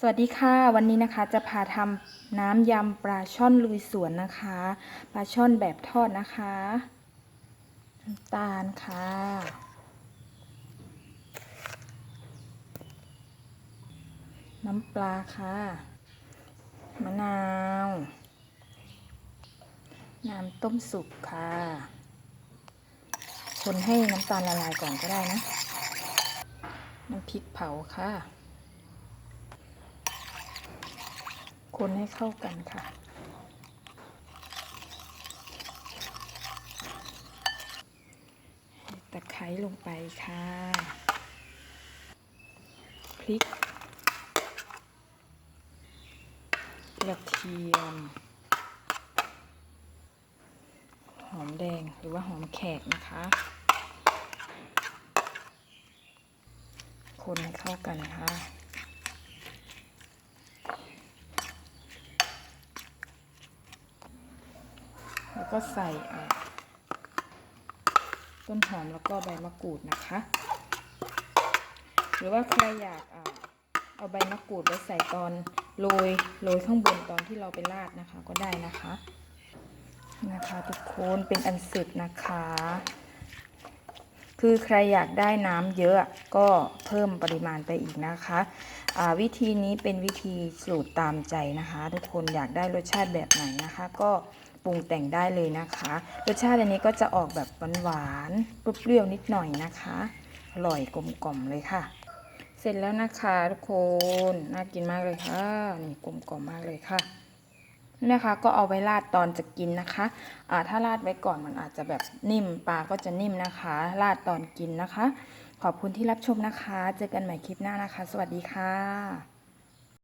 สวัสดีค่ะ วันนี้นะคะจะพาทำน้ำยำปลาช่อนลุยสวนนะคะ ปลาช่อนแบบทอดนะคะน้ำตาลค่ะ น้ำปลาค่ะ มะนาว น้ำต้มสุกค่ะ คนให้น้ำตาลละลายก่อนก็ได้นะ น้ำพริกเผาค่ะ คนให้เข้ากันค่ะ ตะไคร้ลงไปค่ะ พริกกระเทียม หอมแดงหรือว่าหอมแขกนะคะ คนให้เข้ากันค่ะ แล้วก็ใส่ต้นหอมแล้วก็ใบมะกรูดนะคะ หรือว่าใครอยากเอาใบมะกรูดไว้ใส่ตอนโรยโรยข้างบนตอนที่เราไปราดนะคะก็ได้นะคะนะคะทุกคนเป็นอันเสร็จนะคะ คือใครอยากได้น้ำเยอะก็เพิ่มปริมาณไปอีกนะคะวิธีนี้เป็นวิธีสูตรตามใจนะคะ ทุกคนอยากได้รสชาติแบบไหนนะคะ ก็ ปรุงแต่งได้เลยนะคะรสชาติอันนี้ก็จะออกแบบหวานๆเปรี้ยวๆนิดหน่อยนะคะ อร่อยกลมกล่อมเลยค่ะ เสร็จแล้วนะคะทุกคนน่ากินมากเลยค่ะนี่กลมกล่อมมากเลยค่ะนี่นะคะก็เอาไว้ราดตอนจะกินนะคะอ่าถ้าราดไว้ก่อนมันอาจจะแบบนิ่มปลาก็จะนิ่มนะคะราดตอนกินนะคะ ขอบคุณที่รับชมนะคะ เจอกันใหม่คลิปหน้านะคะ สวัสดีค่ะ